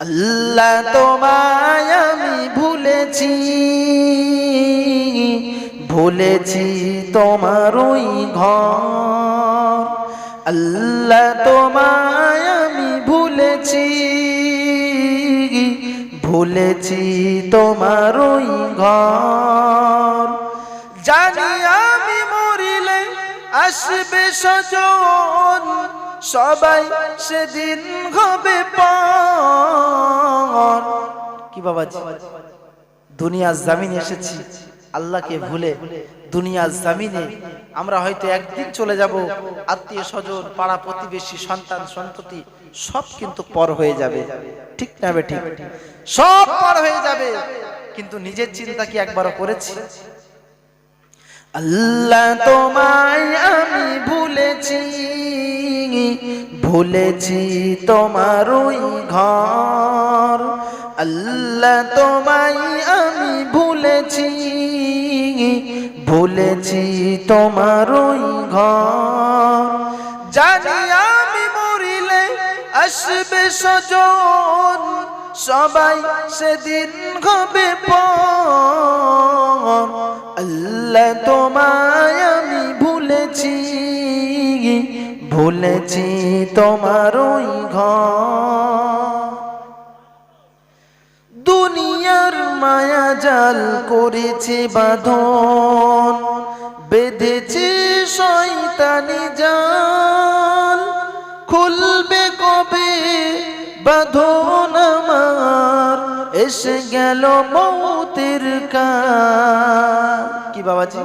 আল্লাহ তোমায় আমি ভুলেছি ভুলেছি তোমার ওই ঘর। আল্লাহ তোমায় আমি ভুলেছি ভুলেছি তোমার ওই ঘর। জানি আমি মরিলে আসবে সজন সবাই সেদিন হবে কি বাবাজি? দুনিয়ার জামিনে এসেছি। আল্লাহকে ভুলে দুনিয়ার জামিনে আমরা হয়তো একদিন চলে যাব। আত্মীয় স্বজন, পাড়া প্রতিবেশী, সন্তান, সন্ততি, সব কিন্তু পর হয়ে যাবে। ঠিক না বে ঠিক? সব পর হয়ে যাবে। কিন্তু নিজের চিন্তা কি একবারও করেছি? আল্লাহ তোমায় আমি ভুলেছি। ভুলেছি তোমার ওই ঘর। আল্লাহ তোমায় আমি ভুলেছি ভুলেছি তোমার ওই ঘর। জানি আমি মরিলে আসবে সজন, সবাই সেদিন হবে আল্লাহ তোমায় আমি ভুলেছি ভুলেছি তোমার ওই দুনিয়ার মায়া জাল করেছে বাঁধন বেঁধেছে শয়তানি জাল। খুলবে কবে বাঁধন এসে গেল মৌতের কি বাবাজি?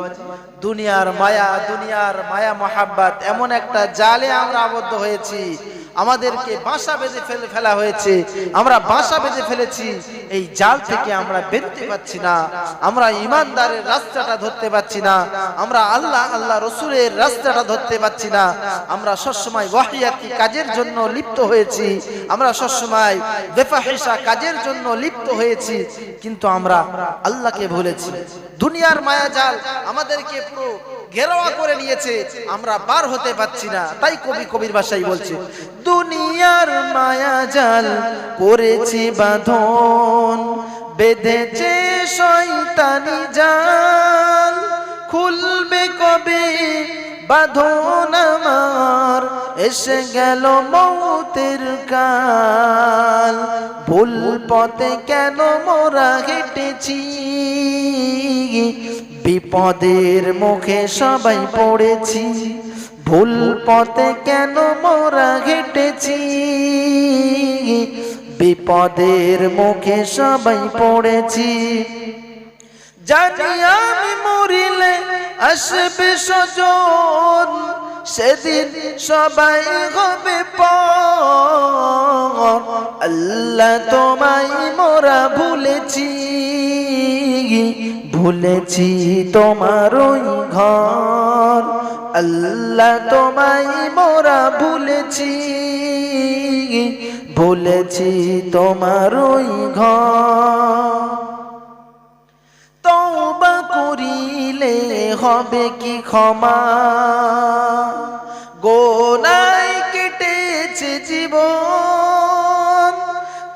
দুনিয়ার মায়া দুনিয়ার মায়া, মহাব্বাত, এমন একটা জালে আমরা আবদ্ধ হয়েছি। আমাদেরকে বাসা বেঁধে ফেলে ফেলা হয়েছে। আমরা বাসা বেঁধে ফেলেছি। এই জাল থেকে আমরা বেরোতে পারছি না। আমরা ইমানদারের রাস্তাটা ধরতে পারছি না। আমরা আল্লাহ আল্লাহ রসুলের রাস্তাটা ধরতে পারছি না। আমরা সবসময় ওয়াহিয়াতি কাজের জন্য লিপ্ত হয়েছি। আমরা সবসময় বেফাহিসা কাজের জন্য লিপ্ত হয়েছি। কিন্তু আমরা আল্লাহকে ভুলেছি। দুনিয়ার মায়া জাল আমাদেরকে পুরো ঘেরাওয়া করে নিয়েছে, আমরা বার হতে পারছি না। তাই কবি কবির ভাষাই বলছে, দুনিয়ার মায়া জাল করেছে বাঁধন, বেঁধেছে শয়তানি জাল। খুলবে কবে বাঁধন আমার, এসে গেল মৌতের কাল। ভুল পথে কেন মোরা হেঁটেছি? বিপদের মুখে সবাই পড়েছি। ভুল পথে কেন মোরা হেঁটেছি? বিপদের মুখে সবাই পড়েছি। জানি আমি মরিলে আসবে সজন সেদিন সবাই হবে আল্লাহ তোমায় মোরা ভুলেছি। ভুলেছি তোমার ওই ঘর। আল্লাহ তোমায় মোরা ভুলেছি ভুলেছি তোমার ওই তওবা করিলে হবে কি ক্ষমা? গোনাই কেটেছে জীবন।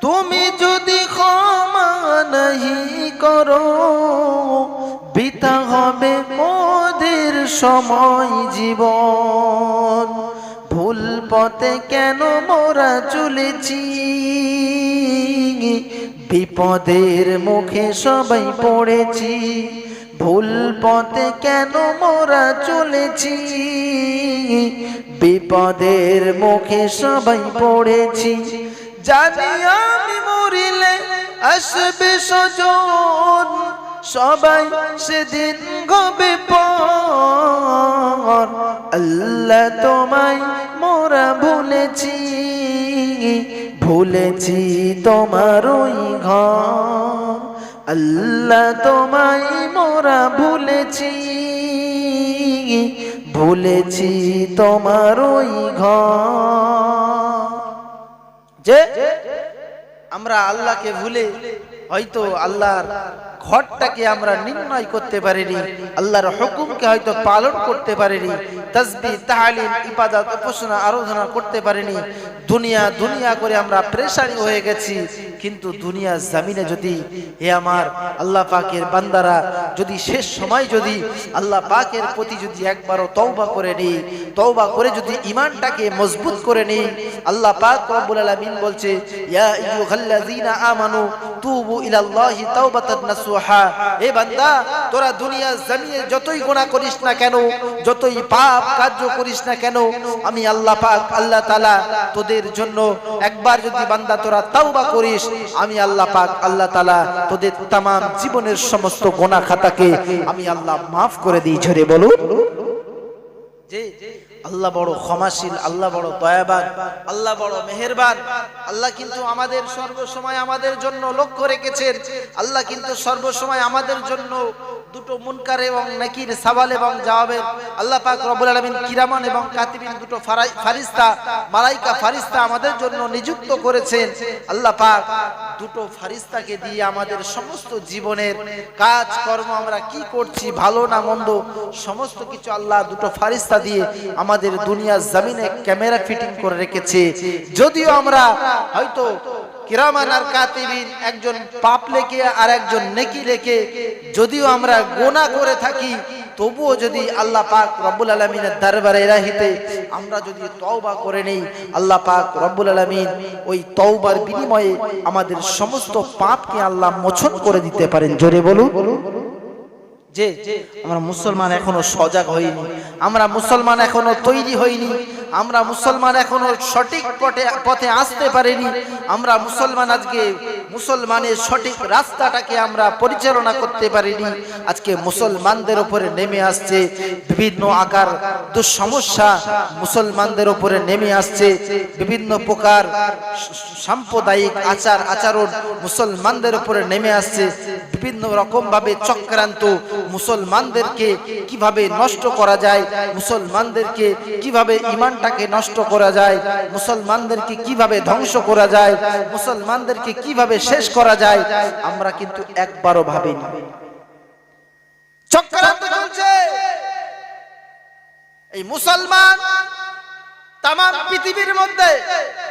তুমি যদি ক্ষমা নাহি করো সময় জীবন। ভুল পথে কেন মোরা চলেছি? বিপদের মুখে সবাই পড়েছি। ভুল পথে কেন মোরা চলেছি? বিপদের মুখে সবাই পড়েছি। জানি আমি মরিলে আসবে সজন সবাই সেদিন গবে পর। আল্লাহ তোমায় মোরা ভুলেছি ভুলেছি তোমার ওই আল্লাহ তোমায় মোরা ভুলেছি ভুলেছি তোমার ওই ঘর। যে আমরা আল্লাহকে ভুলে হয়তো আল্লাহর ঘরটাকে আমরা নির্ণয় করতে পারিনি, আল্লাহর হুকুমকে হয়তো পালন করতে পারিনি তসবি তাহালিম ইবাদত, উপাসনা, আরাধনা করতে পারিনি, দুনিয়া দুনিয়া করে আমরা প্রেসারি হয়ে গেছি কিন্তু দুনিয়া জামিনে যদি হে আমার আল্লাহ পাকের বান্দারা, যদি শেষ সময় যদি আল্লাহ পাকের প্রতি যদি একবারও তওবা করে নেই, তওবা করে যদি ইমানটাকে মজবুত করে নেই, আল্লাহ পাক রব্বুল আলামিন বলছে, ইয়া আইয়ুহাল্লাযীনা আমানু তুবু ইলাল্লাহি তাওবাতান নাসুহা এ বান্দা, তোরা দুনিয়া জমিনে যতই গুনাহ করিস না কেন, যতই পাপ কার্য করিস না কেন, আমি আল্লাহ পাক, আল্লাহ তাআলা তোদের জন্য একবার যদি বান্দা তোরা তাওবা করিস আমি আল্লাহ পাক, আল্লাহ তালা তোদের তাম জীবনের সমস্ত গোনা খাতাকে আমি আল্লাহ মাফ করে দিই। ঝরে বলুন। আল্লাহ বড় ক্ষমাশীল, আল্লাহ বড় দয়াবান, আল্লাহ বড় মেহেরবান। আল্লাহ কিন্তু আমাদের সর্বসময় আমাদের জন্য লক্ষ্য রেখেছেন। আল্লাহ কিন্তু সর্বসময় আমাদের জন্য দুটো মুনকার এবং নাকির সাওয়াল এবং জবাবের আল্লাহ পাক রব্বুল আলামিন কিরামান এবং কাতিবিন দুটো ফারিস্তা, মালাইকা ফারিস্তা আমাদের জন্য নিযুক্ত করেছেন। আল্লাহ পাক দুটো ফারিস্তাকে দিয়ে আমাদের সমস্ত জীবনের কাজ, কর্ম আমরা কি করছি, ভালো না মন্দ, সমস্ত কিছু আল্লাহ দুটো ফারিস্তা দিয়ে আমাদের দুনিয়ার জমিনে ক্যামেরা ফিটিং করে রেখেছে। যদিও আমরা হয়তো একজন পাপ লেখে আর একজন নেকি লেখে, যদিও আমরা গোনা করে থাকি, তবুও যদি আল্লাহ পাক রব্বুল আলমিনের দরবারে রাহিতে আমরা যদি তওবা করে নেই, আল্লাহ পাক রব্বুল আলমিন ওই তওবার বিনিময়ে আমাদের সমস্ত পাপকে আল্লাহ মোচন করে দিতে পারেন। জোরে বলুন। যে আমরা মুসলমান এখনও সজাগ হইনি, আমরা মুসলমান এখনও তৈরি হইনি, আমরা মুসলমান এখনও সঠিক পথে পথে আসতে পারিনি, আমরা মুসলমান আজকে মুসলমানের সঠিক রাস্তাটাকে আমরা পরিচালনা করতে পারিনি। আজকে মুসলমানদের উপরে নেমে আসছে বিভিন্ন আকার দুঃসমস্যা। মুসলমানদের উপরে নেমে আসছে বিভিন্ন প্রকার সাম্প্রদায়িক আচার আচরণ। মুসলমানদের উপরে নেমে আসছে বিভিন্ন রকম ভাবে চক্রান্ত। মুসলমানদেরকে কীভাবে নষ্ট করা যায়? মুসলমানদেরকে কীভাবে ইমানটাকে নষ্ট করা যায়? মুসলমানদেরকে কীভাবে ধ্বংস করা যায়? মুসলমানদেরকে কীভাবে শেষ করা যায়, আমরা কিন্তু একবারও ভাবিনি। চক্রান্ত চলছে। এই মুসলমান তাম পৃথিবীর মধ্যে,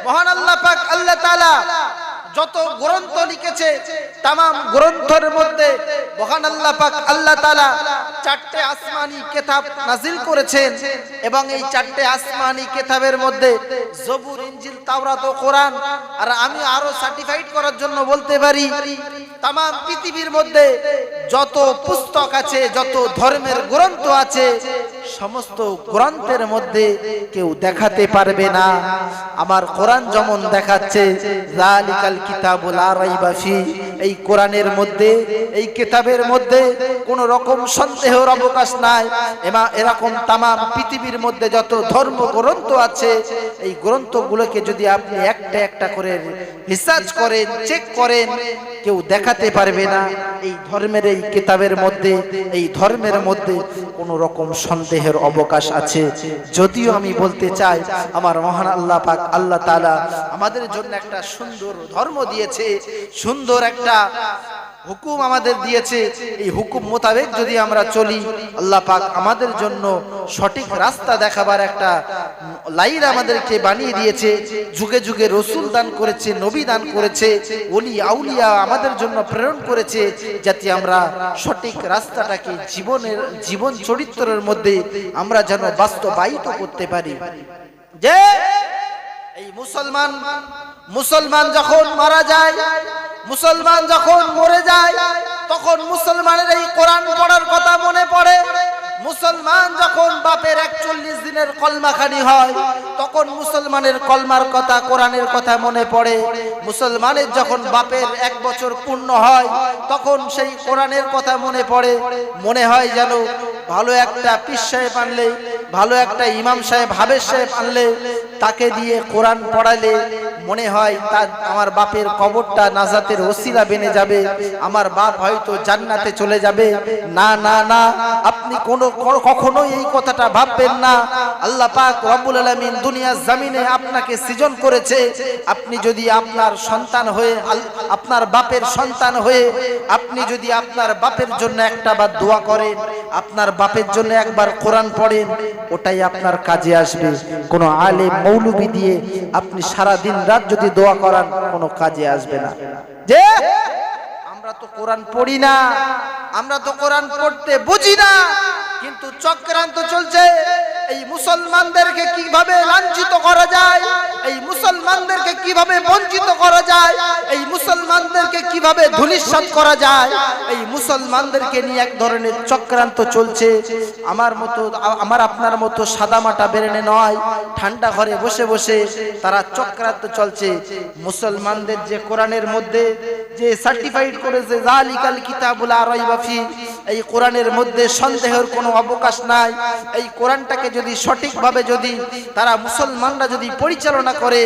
মহান আল্লাহ পাক, আল্লাহ তাআলা যত গ্রন্থ লিখেছে তাম গ্রন্থের মধ্যে মহান আল্লাহ পাক, আল্লাহ তাআলা চারটে আসমানি কিতাব নাজিল করেছেন এবং এই চারটে আসমানি কিতাবের মধ্যে জবুর, ইনজিল, তাওরাত ও কোরআন, আর আমি আরও সার্টিফাইড করার জন্য বলতে পারি তাম পৃথিবীর মধ্যে যত পুস্তক আছে, যত ধর্মের গ্রন্থ আছে, সমস্ত গ্রন্থের মধ্যে কেউ দেখাতে পারবে না। আমার কোরআন যেমন দেখাচ্ছে জালিকাল কিতাবুল লা রাইবা ফি এই কোরআনের মধ্যে, এই কিতাবের মধ্যে কোন রকম সন্দেহের অবকাশ নাই। এমা এরকম তামাম পৃথিবীর মধ্যে যত ধর্ম গ্রন্থ আছে, এই গ্রন্থগুলোকে যদি আপনি একটা একটা করে রিসার্চ করেন চেক করেন, কেউ দেখাতে পারবে না। এই ধর্মের, এই কিতাবের মধ্যে, এই ধর্মের মধ্যে কোন রকম সন্দেহের অবকাশ আছে। যদিও আমি বলতে চাই, আমার মহান আল্লাহ পাক, আল্লাহ তাআলা আমাদের জন্য একটা সুন্দর ধর্ম দিয়েছে, সুন্দর একটা হুকুম আমাদের দিয়েছে। এই হুকুম মোতাবেক যদি আমরা চলি, আল্লাহ পাক আমাদের জন্য সঠিক রাস্তা দেখাবার একটা লাইন আমাদেরকে বানিয়ে দিয়েছে। যুগে যুগে রসুল দান করেছে, নবী দান করেছে, ওলি, আউলিয়া আমাদের জন্য প্রেরণ করেছে, যাতে আমরা সঠিক রাস্তাটাকে জীবনের, জীবন চরিত্রের মধ্যে আমরা যেন বাস্তবায়িত করতে পারি। যে এই মুসলমান মুসলমান যখন মারা যায়, মুসলমান যখন মরে যায়, তখন মুসলমানের এই কোরআন পড়ার কথা মনে পড়ে। মুসলমান যখন বাপের একচল্লিশ দিনের কলমাখানি হয়, তখন মুসলমানের কলমার কথা, কোরআনের কথা মনে পড়ে। মুসলমানের যখন বাপের এক বছর পূর্ণ হয়, তখন সেই কোরআনের কথা মনে পড়ে। মনে হয় যেন ভালো একটা পিস সাহেব আনলে, ভালো একটা ইমাম সাহেব হাবেজ সাহেব আনলে, তাকে দিয়ে কোরআন পড়ালে মনে হয় তার, আমার বাপের কবরটা নাজাতের ওসিলা বেনে যাবে, আমার বাপ হয়তো জান্নাতে চলে যাবে। না না না, আপনি কোনো কখনোই এই কথাটা ভাববেন না। আল্লাহ পাক রব্বুল আলামিন দুনিয়ার জমিনে আপনাকে সৃজন করেছে। আপনি যদি আপনার সন্তান হয়ে আপনার বাপের সন্তান হয়ে, আপনি যদি আপনার বাপের জন্য একটা বার দোয়া করেন, আপনার বাপের জন্য একবার কোরআন পড়েন, ওটাই আপনার কাজে আসবে। কোনো আলে মৌলবি দিয়ে আপনি সারা দিন রাত যদি দোয়া করান, কোনো কাজে আসবে না। যে, আমরা তো কোরআন পড়ি না, আমরা তো কোরআন পড়তে বুঝি না কিন্তু চক্রান্ত চলছে। এই মুসলমানদেরকে কীভাবে লাঞ্ছিত করা যায়? এই মুসলমানদেরকে কীভাবে বঞ্চিত করা যায়? এই মুসলমানদেরকে কীভাবে ধুলিস্বাদ করা যায়? এই মুসলমানদেরকে নিয়ে এক ধরনের চক্রান্ত চলছে। আমার মতো, আমার আপনার মতো সাদামাটা বেরেনে নয়, ঠান্ডা ঘরে বসে বসে তারা চক্রান্ত চলছে। মুসলমানদের যে কোরআনের মধ্যে যে সার্টিফাইড করেছে, জালিকাল কিতাবুল ফি এই কোরআনের মধ্যে সন্দেহের কোনো অবকাশ নাই। এই কোরআনটাকে যদি সঠিকভাবে যদি তারা মুসলমানরা যদি পরিচালনা করে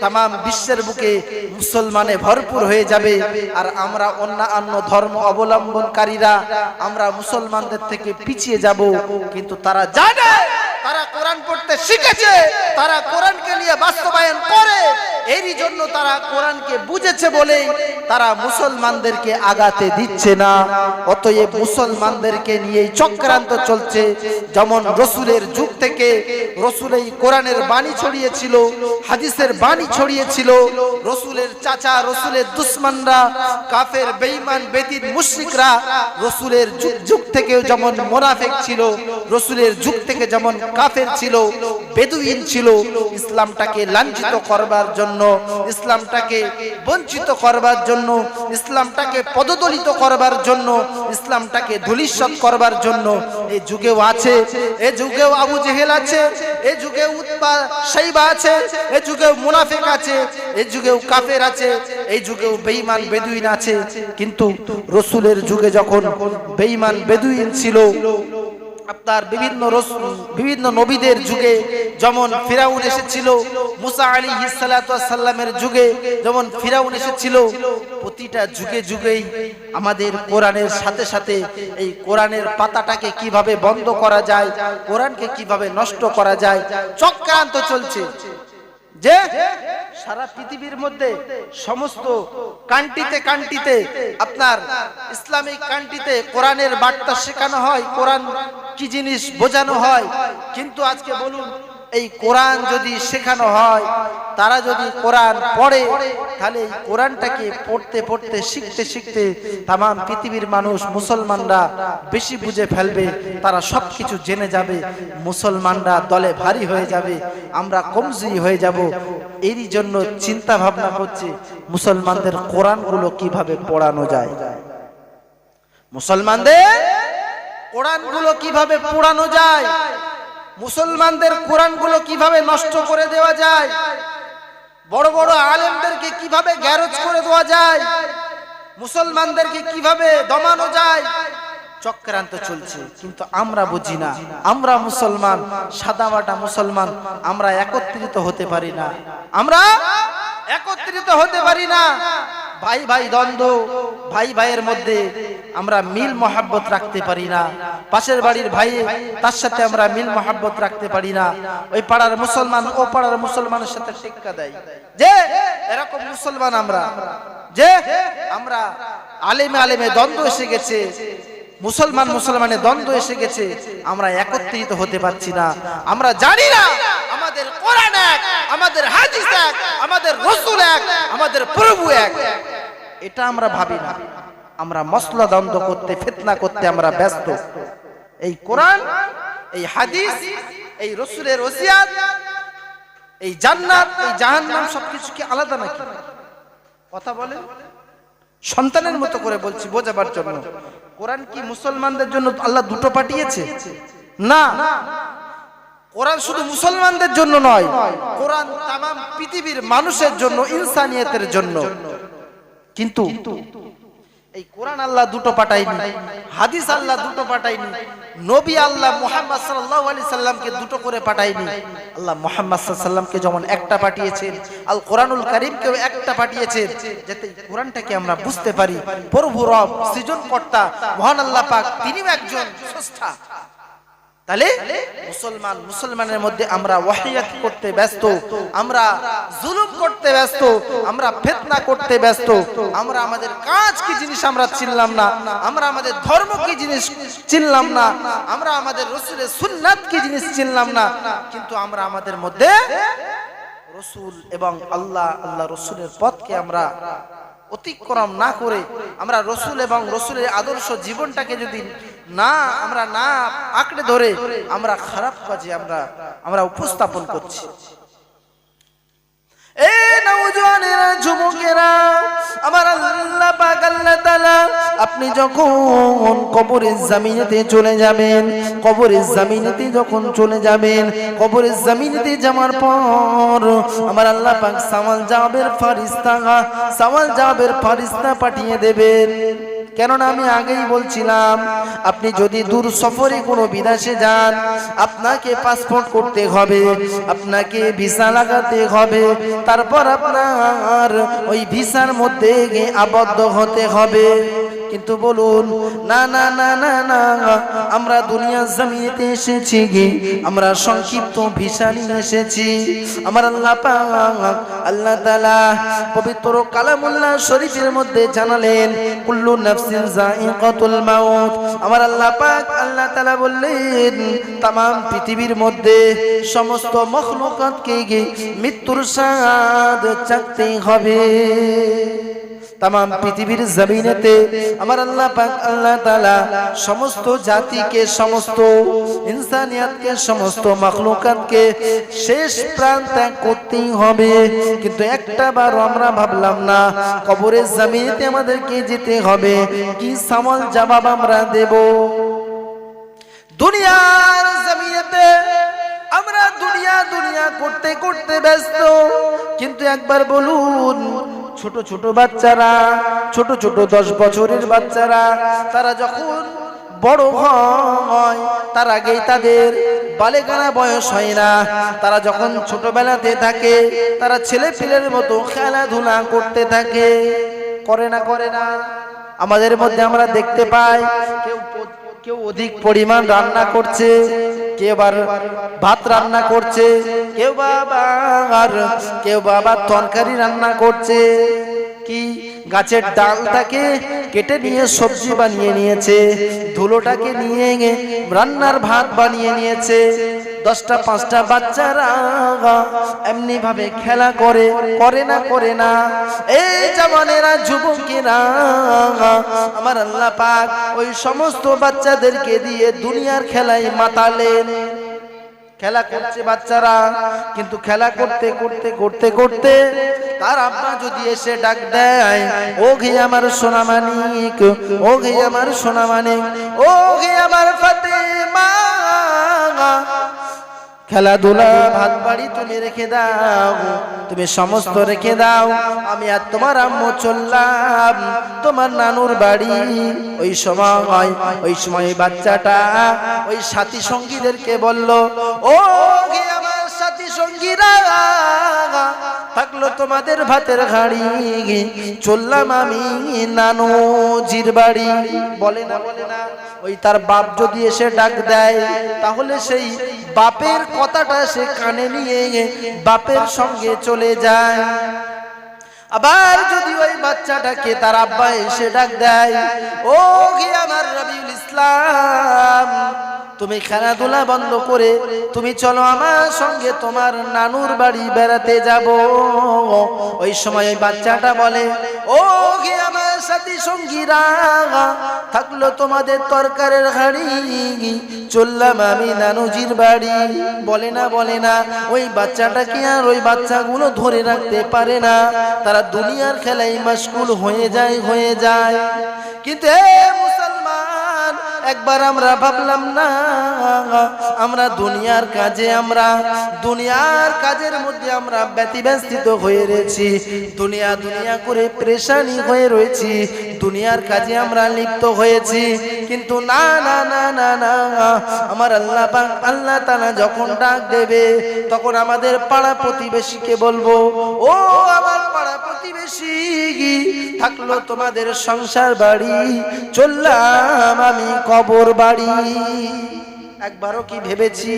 তাম বিশ্বের বুকে মুসলমানে ভরপুর হয়ে যাবে। আর আমরা অন্যান্য ধর্ম অবলম্বনকারীরা, আমরা মুসলমানদের থেকে পিছিয়ে যাব, কিন্তু তারা জানে! তারা কোরআন পড়তে শিখেছে, তারা কোরআনকে নিয়ে বাস্তবায়ন করে, এরই জন্য তারা কোরআনকে বুঝেছে বলেই তারা মুসলমানদেরকে আগাতে দিচ্ছে না। অতএব মুসলমানদেরকে নিয়েই চক্রান্ত চলছে। যেমন রসুলের যুগ থেকে রসুল এই কোরআনের বাণী ছড়িয়েছিল, হাদিসের বাণী ছড়িয়েছিল। রসুলের চাচা, রসুলের দুশ্মনরা, কাফের, বেঈমান বেদিন মুশরিকরা রসুলের যুগ যুগ থেকেও যেমন মোনাফেক ছিল, রসুলের যুগ থেকে যেমন কাফের ছিল, বেদুইন ছিল, ইসলামটাকে লাঞ্ছিত করবার জন্য, ইসলামটাকে বঞ্চিত করবার জন্য, ইসলামটাকে পদদলিত করবার জন্য, ইসলামটাকে ধুলিস্বত করবার জন্য। এই যুগেও আছে, এ যুগেও আবু জেহেল আছে, এ যুগে উৎপা সাইবা আছে, এ যুগেও মুনাফেক আছে, এ যুগেও কাফের আছে, এই যুগেও বেঈমান বেদুইন আছে। কিন্তু রসুলের যুগে যখন বেঈমান বেদুইন ছিল আপনার বিভিন্ন বিভিন্ন নবীদের যুগে, যেমন ফিরাউন এসেছিল, মুসা আলী সাল্লামের যুগে, যেমন ফিরাউন এসেছিল, প্রতিটা যুগে যুগেই আমাদের কোরআনের সাথে সাথে এই কোরআনের পাতাটাকে কীভাবে বন্ধ করা যায়, কোরআনকে কীভাবে নষ্ট করা যায়, চক্রান্ত চলছে। যে সারা পৃথিবীর মধ্যে সমস্ত কান্টিতে কান্টিতে আপনার ইসলামিক কান্টিতে কোরআনের বার্তা শেখানো হয়, কোরআন কি জিনিস বোঝানো হয়। কিন্তু আজকে বলুন এই কোরআন যদি শেখানো হয়, তারা যদি কোরআন পড়ে, তাহলে এই কোরআনটাকে পড়তে পড়তে, শিখতে শিখতে তাম পৃথিবীর মানুষ, মুসলমানরা বেশি বুঝে ফেলবে, তারা সব কিছু জেনে যাবে, মুসলমানরা দলে ভারী হয়ে যাবে, আমরা কমজোরি হয়ে যাব। এরই জন্য চিন্তা ভাবনা করছে, মুসলমানদের কোরআনগুলো কীভাবে পড়ানো যায়? মুসলমানদের কোরআনগুলো কীভাবে পড়ানো যায়? মুসলমানদের কোরআনগুলো কীভাবে নষ্ট করে দেওয়া যায়? বড় বড় আলেমদেরকে কীভাবে গ্যারেজ করে দেওয়া যায়? মুসলমানদেরকে কীভাবে দমানো যায়? চক্রান্ত চলছে, কিন্তু আমরা বুঝি না। আমরা মুসলমান, সাদামাটা মুসলমান, আমরা একত্রিত হতে পারি না। আমরা একত্রিত হতে পারি না। ভাই ভাই দ্বন্দ্ব, ভাই ভাইয়ের মধ্যে আমরা মিল মহাব্বত রাখতে পারি না। পাশের বাড়ির ভাই, তার সাথে আমরা মিল মহাব্বত রাখতে পারি না। ওই পাড়ার মুসলমান, ও পাড়ার মুসলমানের সাথে শিক্ষা দেয়। যে, এরকম মুসলমান আমরা। যে, আমরা আলেমে আলেমে দ্বন্দ্ব এসে গেছে, মুসলমান মুসলমানের দ্বন্দ্ব এসে গেছে, আমরা একত্রিত হতে পারছি না। আমরা জানি না আমাদের কোরআন এক আমাদের হাদিস এক, আমাদের রসুল এক, আমাদের প্রভু এক। এটা আমরা ভাবি না। আমরা মশলা দ্বন্দ্ব করতে, ফিতনা করতে আমরা ব্যস্ত। এই কোরআন, এই হাদিস, এই রসুলের ওসিয়াত, এই জান্নাত, এই জাহান্নাম সবকিছু কি আলাদা নাকি? কথা বলেন। সন্তানের মতো করে বলছি, বোঝাবার জন্য। কোরআন কি মুসলমানদের জন্য আল্লাহ দুটো পাঠিয়েছে? না। কোরআন শুধু মুসলমানদের জন্য নয়, কোরআন তাম পৃথিবীর মানুষের জন্য, ইনসানিয়তের জন্য। কিন্তু এই কোরআন আল্লাহ দুটো পাঠায়নি, হাদিস আল্লাহ দুটো পাঠায়নি, নবী আল্লাহ মোহাম্মদ সাল্লাল্লাহু আলাইহি সাল্লামকে দুটো করে পাঠায়নি। আল্লাহ মোহাম্মদ সাল্লামকে যেমন একটা পাঠিয়েছেন, আল কোরআনুল কারীমকেও একটা পাঠিয়েছেন, যাতে কোরআনটাকে আমরা বুঝতে পারি। প্রভু রব, সৃজনকর্তা, মহান আল্লাহ পাক, তিনিও একজন স্রষ্টা। তাহলে মুসলমান, মুসলমানের মধ্যে আমরা ওয়াহিয়াত করতে ব্যস্ত, আমরা জুলুম করতে ব্যস্ত, আমরা ফিতনা করতে ব্যস্ত, আমরা আমাদের কাজ কি জিনিস আমরা চিনলাম না, আমরা আমাদের ধর্ম কি জিনিস চিনলাম না, আমরা আমাদের রসুলের সুন্নাত কি জিনিস চিনলাম না, কিন্তু আমরা আমাদের মধ্যে রসুল এবং আল্লাহ আল্লাহ রসুলের পথকে আমরা অতিক্রম না করে, আমরা রসুল এবং রসুলের আদর্শ জীবনটাকে যদি না, আমরা না, আঁকড়ে ধরে আমরা খারাপ কাজে আমরা আমরা উপস্থাপন করছি। আপনি যখন কবরের জমিনেতে চলে যাবেন, কবরের জমিনেতে যখন চলে যাবেন, কবরের জমিনেতে যাওয়ার পর আমার আল্লাহ পাক সামাল জাবের ফারিস্তা, সামাল জাবের ফারিস্তা পাঠিয়ে দেবেন। কেননা আমি আগেই বলছিলাম, আপনি যদি দূর সফরে কোনো বিদেশে যান, আপনাকে পাসপোর্ট করতে হবে, আপনাকে ভিসা লাগাতে হবে, তারপর আপনার ওই ভিসার মধ্যে আবদ্ধ হতে হবে। কিন্তু বলুন, না না না না না, আমরা দুনিয়ার জমিনেতে এসেছি গে, আমরা সংক্ষিপ্ত ভিসা নিয়ে এসেছি। আমার আল্লাহ আল্লাহ তাআলা পবিত্র কালামুল্লাহ শরীফের মধ্যে জানালেন, কুল্লু নাফসিন যায়িকাতুল মাউত। আমার আল্লাহ পাক, আল্লাহ তাআলা বললেন তাম পৃথিবীর মধ্যে সমস্ত মখলুকাতকে মৃত্যুর স্বাদ চাকতেই হবে। তাম পৃথিবীর জমিনেতে আমার আল্লাহ পাক, আল্লাহ তাআলা সমস্ত জাতিকে, সমস্ত ইনসানিয়াতকে, সমস্ত মাখলুকাতকে শেষ প্রাণ ত্যাগ করতেই হবে। কিন্তু একটা বার আমরা ভাবলাম না, কবরের জমিনেতে আমাদেরকে যেতে হবে। কি সামাল জবাব আমরা দেব? দুনিয়ার জমিনেতে আমরা দুনিয়া দুনিয়া করতে করতে ব্যস্ত। কিন্তু একবার বলুন ছোট ছোট বাচ্চারা, ছোট ছোট দশ বছরের বাচ্চারা, তারা যখন বড় হয়, তার আগেই তাদের বালেগানা বয়স হয় না। তারা যখন ছোটবেলাতে থাকে, তারা ছেলে পিলের মতো খেলাধুলা করতে থাকে। করে না করে না। আমাদের মধ্যে আমরা দেখতে পাই, কেউ কেউ অধিক পরিমাণ রান্না করছে কেউ আবার ভাত রান্না করছে, কেউ বাবা আর কেউ বাবা তরকারি রান্না করছে। কি গাছের ডালটাকে কেটে নিয়ে সবজি বানিয়ে নিয়েছে, ধুলোটাকে নিয়ে রান্নার ভাত বানিয়ে নিয়েছে। দশটা, পাঁচটা বাচ্চারা এমনি ভাবে খেলা করে করে না করে না। এই জওয়ানেরা যুবকেরা আমার আল্লাহ পাক ওই সমস্ত বাচ্চাদেরকে দিয়ে দুনিয়ার খেলায় মাতালেন। খেলা করছে বাচ্চারা, কিন্তু খেলা করতে করতে করতে করতে তার আব্বা যদি এসে ডাক দেয় ও ঘে আমার সোনামানিক ও ঘে আমার সোনামানিক ও ঘে আমার ফাতেমা। খেলাধুলা ভাত বাড়ি তুমি রেখে দাও, তুমি সমস্ত রেখে দাও। আমি আর তোমার আম্মু চললাম, তোমার নানুর বাড়ি। ওই সময় ওই সময় বাচ্চাটা ওই সাথী সঙ্গীদেরকে বলল ও আমার সাথী সঙ্গীরা থাকল তোমাদের ভাতের হাড়ি চললাম আমি নানু জির বাড়ি। বলে না বলে না, ওই তার বাপ যদি এসে ডাক দেয়, তাহলে সেই বাপের কথাটা সে কানে নিয়ে বাপের সঙ্গে চলে যায়। আবার যদি ওই বাচ্চাটাকে তার আব্বা এসে ডাক দেয়, ও গে আমার রবিউল ইসলাম, তুমি খেলাধুলা বন্ধ করে, তুমি চলো আমার সঙ্গে তোমার নানুর বাড়ি বেড়াতে যাব। ওই সময় বাচ্চাটা বলে, ও গে আমার সাথী সঙ্গীরা থাকল তোমাদের তরকারের হাড়ি। চললাম আমি নানুজির বাড়ি। বলে না বলে না, ওই বাচ্চাটাকে আর ওই বাচ্চাগুলো ধরে রাখতে পারে না। তারা দুনিয়ার খেলায় মাসকুল হয়ে যায় হয়ে যায়। কিন্তু মুসলমান একবার আমরা ভাবলাম, না, আমরা দুনিয়ার কাজে, আমরা দুনিয়ার কাজের মধ্যে আমরা ব্যতিব্যস্তিত হয়ে রয়েছি। দুনিয়া দুনিয়া করে প্রেশানি হয়ে রয়েছি। দুনিয়ার কাজে আমরা লিপ্ত হয়েছি। কিন্তু না না না না না, আমার আল্লাহ আল্লাহ তাআলা যখন ডাক দেবে, তখন আমাদের পাড়া প্রতিবেশীকে বলব, ও আমার পাড়া প্রতিবেশী, থাকল তোমাদের সংসার বাড়ি, চললাম আমি কবর বাড়ি। একবারও কি ভেবেছি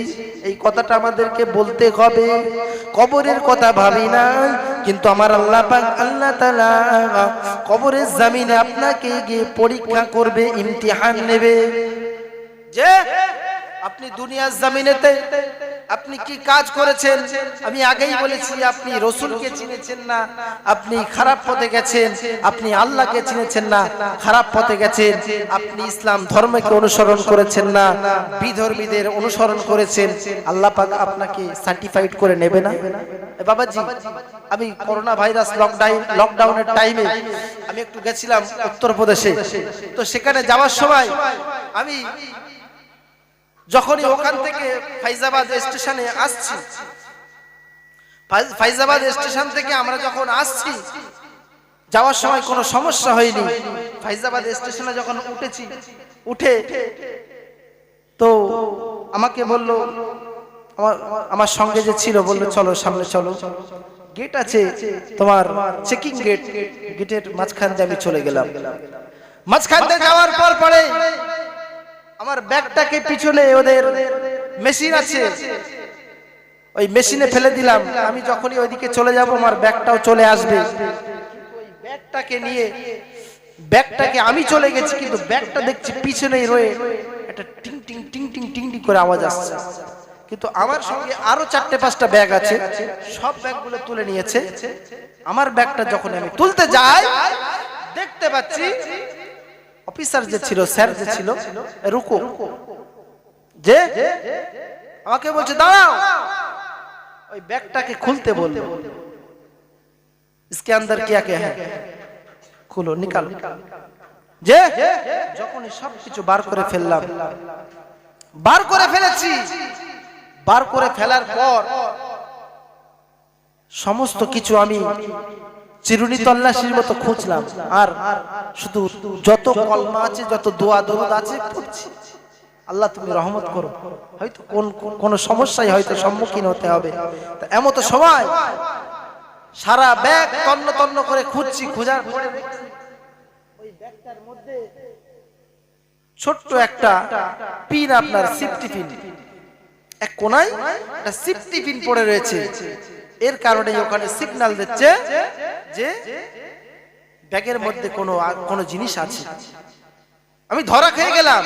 এই কথাটা আমাদেরকে বলতে হবে? কবরের কথা ভাবি না, কিন্তু আমার আল্লাহ পাক, আল্লাহ তাআলা কবরের জামিনে আপনাকে গিয়ে পরীক্ষা করবে, ইমতিহান নেবে। যে, আপনি দুনিয়ার জামিনেতে আপনি কি কাজ করেছেন? আমি আগেই বলেছি, আপনি রসুলকে চিনেছেন না, আপনি খারাপ পথে গেছেন, আপনি আল্লাহকে চিনেছেন না, খারাপ পথে গেছেন, আপনি ইসলাম ধর্মকে অনুসরণ করেছেন না, বিধর্মীদের অনুসরণ করেছেন, আল্লাহ পাক আপনাকে সার্টিফাইড করে নেবে না? বাবাজি, আমি করোনা ভাইরাস লকডাউন লকডাউনের টাইমে আমি একটু গেছিলাম উত্তরপ্রদেশে। তো সেখানে যাওয়ার সময় আমি যখনই ওখান থেকে ফাইজাবাদ স্টেশনে আসছি ফাইজাবাদ স্টেশন থেকে আমরা যখন আসছি যাওয়ার সময় কোনো সমস্যা হয়নি। ফাইজাবাদ স্টেশনে যখন উঠেছি উঠে তো আমাকে বলল আমার আমার সঙ্গে যে ছিল বলল চলো সামনে চলো। গেট আছে তোমার চেকিং গেট গেটের মাঝখান দিয়ে আমি চলে গেলাম। মাঝখান দিয়ে যাওয়ার পর পরে আমার ব্যাগটাকে পিছনে ওদের মেশিন আছে। ওই মেশিনে ফেলে দিলাম। আমি যখনই ওইদিকে চলে যাব, আমার ব্যাগটাও চলে আসবে। ওই ব্যাগটাকে নিয়ে, ব্যাগটাকে আমি চলে গেছি, কিন্তু ব্যাগটা দেখছি পিছনেই রয়ে একটা টিং টিং টিং টিং টিং টিং করে আওয়াজ আসছে। কিন্তু আমার সঙ্গে আরও চারটে, পাঁচটা ব্যাগ আছে। সব ব্যাগগুলো তুলে নিয়েছে। আমার ব্যাগটা যখন আমি তুলতে যাই, দেখতে পাচ্ছি অফিসার যে ছিল স্যার যে ছিল এ রুকো যে আমাকে বলছে দাঁড়াও ওই ব্যাগটাকে খুলতে বললো इसके अंदर क्या क्या है খুলো নিকালো যে যখনই সব কিছু বার করে ফেললাম বার করে ফেলেছি বার করে ফেলার পর সমস্ত কিছু আমি চিরুনি তল্লাশির মতো খুঁজলাম। আর শুধু যত কলমা আছে, যত দোয়া দরুদ আছে আল্লাহ, তুমি রহমত করো। হয়তো কোন কোন- সমস্যায় হয়তো সম্মুখীন হতে হবে। এমন তো সময়। সারা ব্যাগ তন্ন তন্ন করে খুঁজছি, খোঁজার পরে ওই ব্যাগটার মধ্যে ছোট্ট একটা পিন আপনার সিফটি পিন এক কোনায় একটা সিফটি পিন পড়ে রয়েছে। এর কারণে ওখানে সিগন্যাল দিচ্ছে যে ব্যাগের মধ্যে কোনো কোনো জিনিস আছে। আমি ধরা খেয়ে গেলাম।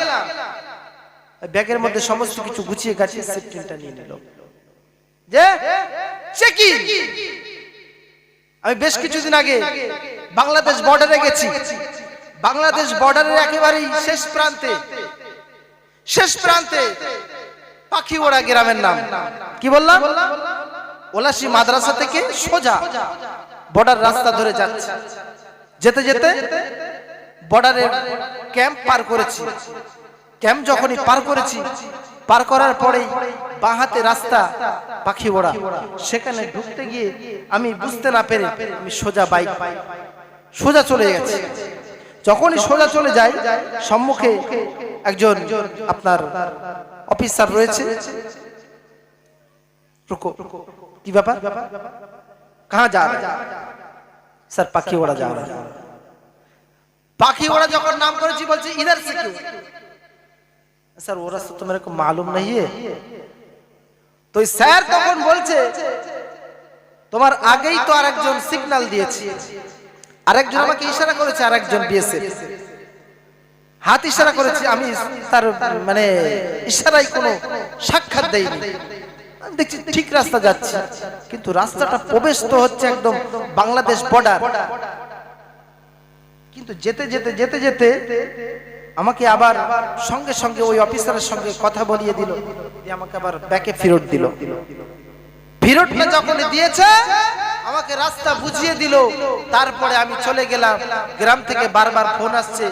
ব্যাগের মধ্যে সমস্ত কিছু গুছিয়ে গাছিয়ে সিফটিনটা নিয়ে নিল। যে চেকিং আমি বেশ কিছুদিন আগে বাংলাদেশ বর্ডারে গেছি। বাংলাদেশ বর্ডারের একেবারেই শেষ প্রান্তে। শেষ প্রান্তে পাখি ওড়া গ্রামের নাম। কি বললাম? ওলাসি মাদ্রাসা থেকে সোজা বর্ডার রাস্তা ধরে যাচ্ছে। যেতে যেতে বর্ডারের ক্যাম্প পার করেছি। ক্যাম্প যখনই পার করেছি, পার করার পরেই বাঁ হাতে রাস্তা, পাখি ওড়া। সেখানে ঢুকতে গিয়ে আমি বুঝতে না পেরে আমি সোজা বাইক সোজা চলে গেছি। যখনই সোজা চলে যাই, সম্মুখে একজন আপনার অফিসার রয়েছে। রুকো। কি ব্যাপার কাহা যা স্যার পাখি ওড়া যা रहा है। पाखी ओड़ा যখন নাম করেছি বলছে ইধার से क्यों স্যার वो रास्ता तो मेरे को मालूम नहीं है তো এই স্যার তখন বলছে তোমার আগেই তো আরেকজন সিগন্যাল দিয়েছে আরেকজন আমাকে ইশারা করেছে আরেকজন বিএসএফ হাত ইশারা করেছে আমি তার মানে ইশারায় কোনো সাক্ষাৎ দেইনি আমি দেখছি ঠিক রাস্তা যাচ্ছে। কিন্তু রাস্তাটা প্রবেশ তো হচ্ছে একদম বাংলাদেশ বর্ডার কিন্তু যেতে যেতে যেতে যেতে আমাকে আবার সঙ্গে সঙ্গে ওই অফিসারের সঙ্গে কথা বলিয়ে দিল। আমাকে আবার ব্যাকে ফেরত দিল। যখন দিয়েছে, আমাকে রাস্তা বুঝিয়ে দিল। তারপরে আমি চলে গেলাম। গ্রাম থেকে বারবার ফোন আসছে।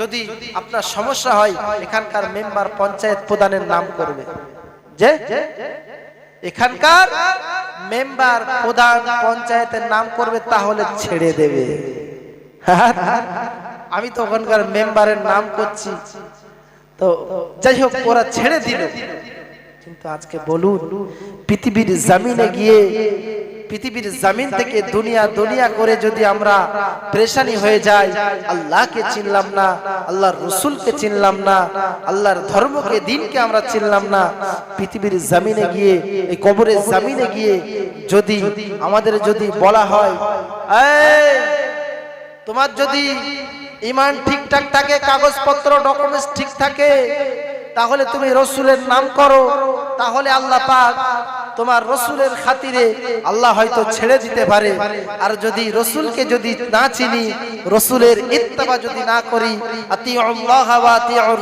যদি আপনার সমস্যা হয়, এখানকার মেম্বার পঞ্চায়েত প্রধানের নাম করবে। যে? এখানকার মেম্বার প্রধান পঞ্চায়েতের নাম করবে, তাহলে ছেড়ে দেবে। আমি তো ওখানকার মেম্বারের নাম করছি। তো যাই হোক, ওরা ছেড়ে দিল। কিন্তু আজকে বলুন, পৃথিবীর জামিনে গিয়ে, পৃথিবীর জামিন থেকে দুনিয়া দুনিয়া করে যদি আমরা প্রেশানি হয়ে যাই, আল্লাহকে চিনলাম না, আল্লাহর রসুলকে চিনলাম না, আল্লাহর ধর্মকে, দিনকে আমরা চিনলাম না, পৃথিবীর জামিনে গিয়ে, এই কবরের জামিনে গিয়ে যদি আমাদের যদি বলা হয় তোমার যদি ইমান ঠিকঠাক থাকে, কাগজপত্র ডকুমেন্টস ঠিক থাকে তাহলে তুমি রসুলের নাম করো। তাহলে আল্লাহ পাক তোমার রসুলের খাতিরে আল্লাহ হয়তো ছেড়ে দিতে পারে। আর যদি রসুলকে যদি না চিনি, রসুলের ইত্তেবা যদি না করি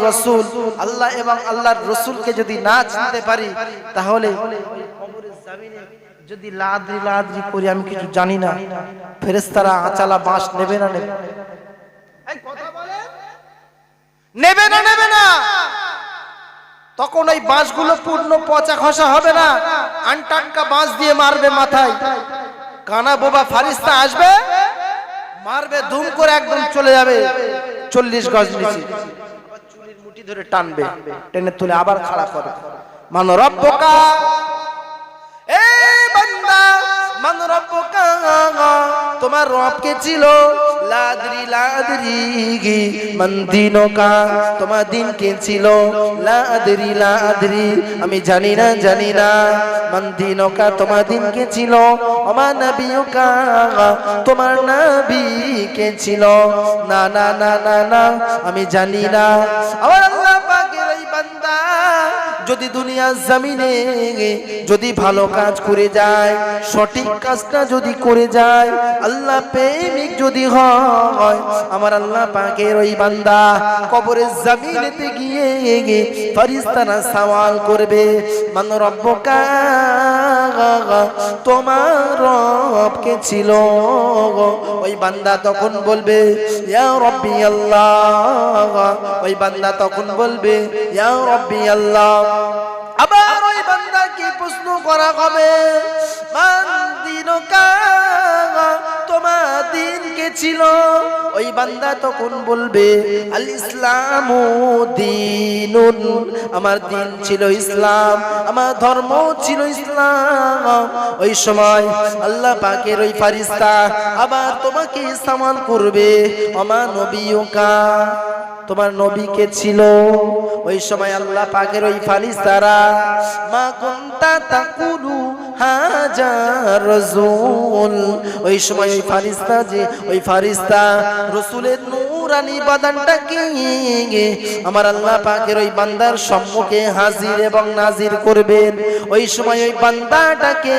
রাসূল, আল্লাহ এবং আল্লাহর রসুলকে যদি না চিনতে পারি, তাহলে যদি লাদ্রি লাদ্রি করি, আমি কিছু জানি না। ফেরেস্তারা আচালা বাঁশ নেবে না নেবে? নেবে না নেবে না। তখন ওই বাঁশগুলো পূর্ণ পচা খসা হবে না। আনটানকা বাঁশ দিয়ে মারবে মাথায়। কানা বোবা ফারিস্তা আসবে, মারবে, ধুম করে একদম চলে যাবে চল্লিশ গজ নিচে। চুলের ধরে টানবে, টেনে তুলে আবার খাড়া করে মান রব্বকা, এ বান্দা মান রব্বুকা তোমার রব কে ছিল? লাদরি লাদরি গি মান দিনকা তোমার দিন কে ছিল? লাদরি লাদরি, আমি জানি না জানি না। মান দিনকা তোমার দিন কে ছিল? আমার নবিয়কা তোমার নবী কে ছিল? না না না না না, আমি জানি না। আমার আল্লাহ পাকের এই বান্দা যদি দুনিয়ার জমিনে যদি ভালো কাজ করে যায়, সঠিক কাজটা যদি করে যায়, আল্লাহ প্রেমিক যদি হয়, আমার আল্লাহ পাকের ওই বান্দা কবরের জমিনেতে গিয়ে ফরিস্তানা সওয়াল করবে, মান রব্বকা, তোমার রবকে ছিল ওই বান্দা তখন বলবে রব্বি আল্লাহ। ওই বান্দা তখন বলবে রব্বি আল্লাহ। আবার ওই বান্দাকে প্রশ্ন করা হবে মান দিনকা ছিল, ওই বান্দা তখন বলবে, আল ইসলাম আমার দিন ছিল ইসলাম, আমার ধর্ম ছিল ইসলাম। ওই সময় আল্লাহ পাকের ওই ফারিস্তা আবার তোমাকে সামান করবে আমার নবীকা তোমার নবীকে ছিল? ওই সময় আল্লাহ পাকের ওই ফারিস্তারা মা কুন্তা তাকুলু হাজার রসুল। ওই সময় ওই ফারিস্তা যে, ওই ফারিস্তা রসুলের নূরানি বাদানটাকে আমার আল্লাহ পাকের ওই বান্দার সম্মুখে হাজির এবং নাজির করবেন। ওই সময় ওই বান্দাটাকে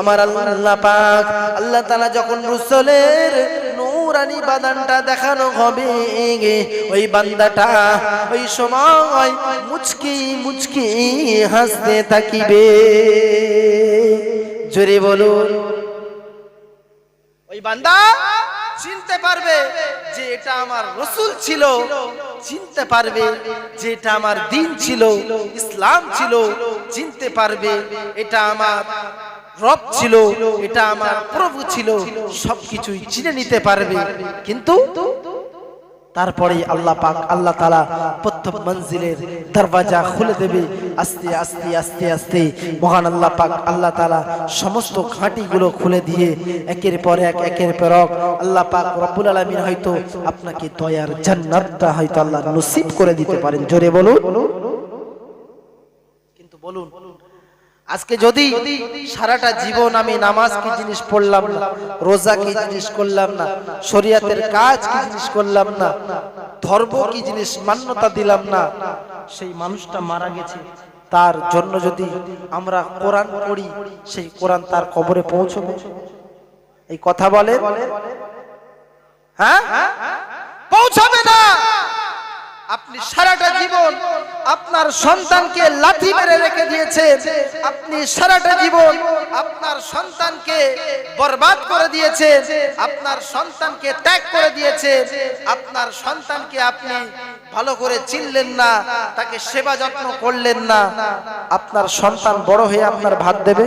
আমার আল্লাহ পাক, আল্লাহ তাআলা যখন রসুলের নূরানি বাদানটা দেখানো হবে। ওই বান্দাটা ওই সময় মুচকি মুচকি হাসতে থাকিবে। জোরে বলুন। ওই বান্দা চিনতে পারবে যে এটা আমার রসুল ছিল। চিনতে পারবে যে এটা আমার দিন ছিল, ইসলাম ছিল। চিনতে পারবে এটা আমার রব ছিল, এটা আমার প্রভু ছিল, সবকিছুই চিনে নিতে পারবে। কিন্তু তারপরে আল্লাহ পাক, আল্লাহ তালা প্রত্যেক মঞ্জিলের দরওয়াজা খুলে দেবে। আস্তে আস্তে আস্তে আস্তে মহান আল্লাহ পাক, আল্লাহ তালা সমস্ত খাঁটিগুলো খুলে দিয়ে একের পর এক, একের পর আল্লাহ পাক রব্বুল আলমিন হয়তো আপনাকে দয়ার জান্নাতটা হয়তো আল্লাহ নসিব করে দিতে পারেন। জোরে বলুন। কিন্তু বলুন আজকে যদি সারাটা জীবন আমি নামাজ কি জিনিস পড়লাম না, রোজা কি জিনিস করলাম না, শরিয়াতের কাজ কি জিনিস করলাম না, ধর্ম কি জিনিস মান্যতা দিলাম না, সেই মানুষটা মারা গেছে। তার জন্য যদি আমরা কোরআন পড়ি, সেই কোরআন তার কবরে পৌঁছবে। এই কথা বলে হ্যাঁ? পৌঁছাবে না! আপনি সারাটা জীবন আপনার সন্তানকে লাথি মেরে রেখে দিয়েছেন। আপনি সারাটা জীবন আপনার সন্তানকে বরবাদ করে দিয়েছেন। আপনার সন্তানকে ত্যাগ করে দিয়েছেন। আপনার সন্তানকে আপনি ভালো করে চিনলেন না, তাকে সেবা যত্ন করলেন না। আপনার সন্তান বড় হয়ে আপনার ভাত দেবে?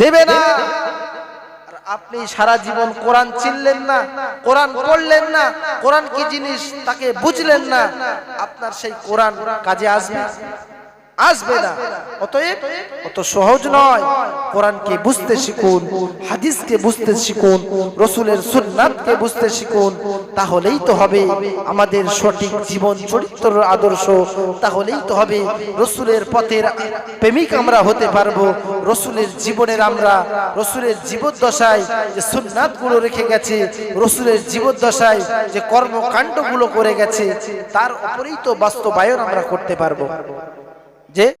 দেবে না। আপনি সারা জীবন কোরআন চিনলেন না, কোরআন পড়লেন না, কোরআন কি জিনিস তাকে বুঝলেন না? আপনার সেই কোরআন কাজে আসবে? আসবে না। অতএব, অত সহজ নয় কোরআনকে বুঝতে শিখুন, হাদিসকে বুঝতে শিখুন, রসুলের সুন্নাতকে বুঝতে শিখুন, তাহলেই তো হবে আমাদের সঠিক জীবন চরিত্র আদর্শ, তাহলেই তো হবে রসুলের পথের প্রেমিক আমরা হতে পারব, রসুলের জীবনের আমরা, রসুলের জীবদ্দশায় যে সুন্নাতগুলো রেখে গেছে, রসুলের জীবদ্দশায় যে কর্মকাণ্ডগুলো করে গেছে, তার উপরেই তো বাস্তবায়ন আমরা করতে পারব। যে